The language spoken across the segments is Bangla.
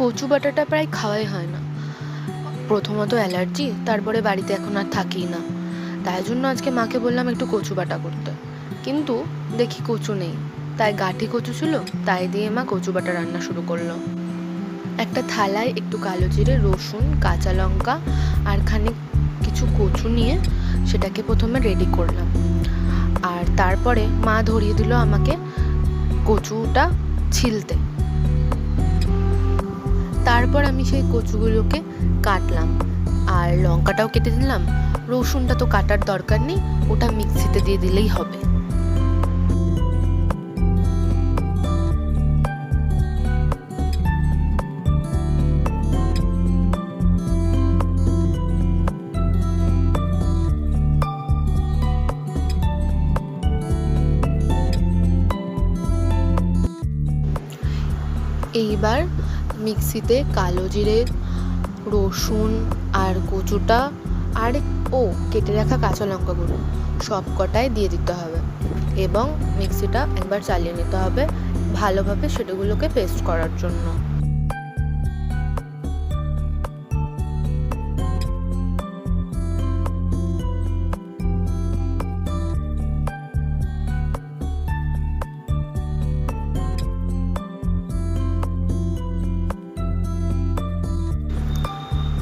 কচু বাটাটা প্রায় খাওয়াই হয় না। প্রথমত অ্যালার্জি, তারপরে বাড়িতে এখন আর থাকি না। তাই জন্য আজকে মাকে বললাম একটু কচু বাটা করতে। কিন্তু দেখি কচু নেই। তাই গাঠি কচু ছিল, তাই দিয়ে মা কচু বাটা রান্না শুরু করল। একটা থালায় একটু কালো জিরে, রসুন, কাঁচা লঙ্কা আর খানিক কিছু কচু নিয়ে সেটাকে প্রথমে রেডি করলাম। আর তারপরে মা ধরিয়ে দিল আমাকে কচুটা ছিলতে। তারপর আমি সেই কচুগুলোকে কাটলাম। আর লঙ্কাটাও কেটে দিলাম রসুনটা তো কাটার দরকার নেই, ওটা মিক্সিতে দিয়ে দিলেই হবে। এইবার মিক্সিতে কালো জিরে, রসুন আর কচুটা আর, ও, কেটে রাখা কাঁচা লঙ্কাগুলো সব কটাই দিয়ে দিতে হবে এবং মিক্সিটা একবার চালিয়ে নিতে হবে ভালোভাবে সেটাগুলোকে পেস্ট করার জন্য।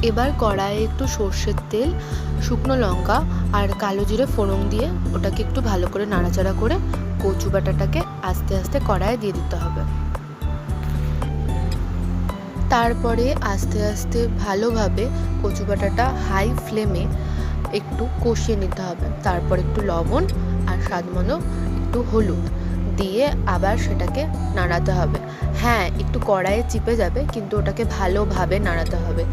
এবার কড়াইয়ে একটু সর্ষের তেল, শুকনো লঙ্কা আর কালো জিরে ফোড়ন দিয়ে ওটাকে একটু ভালো করে নাড়াচাড়া করে কচু বাটাটাকে আস্তে আস্তে কড়াইয়ে দিয়ে দিতে হবে। তারপরে আস্তে আস্তে ভালোভাবে কচু বাটাটা হাই ফ্লেমে একটু কষিয়ে নিতে হবে। তারপর একটু লবণ আর স্বাদ মতো একটু হলুদ দিয়ে আবার সেটাকে নাড়াতে হবে। হ্যাঁ একটু কড়াইয়ে চিপে যাবে, কিন্তু ওটাকে ভালোভাবে নাড়াতে হবে।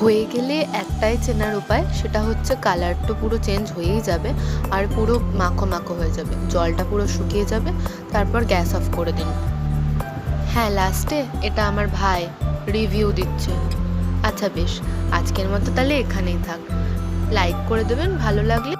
হয়ে গেলে একটাই চেনার উপায়, সেটা হচ্ছে কালার তো পুরো চেঞ্জ হয়েই যাবে আর পুরো মাখো মাখো হয়ে যাবে। জলটা পুরো শুকিয়ে যাবে, তারপর গ্যাস অফ করে দিন। হ্যাঁ লাস্টে এটা আমার ভাই রিভিউ দিচ্ছে। আচ্ছা বেশ, আজকের মতো তাহলে এখানেই থাক। লাইক করে দেবেন, ভালো লাগলে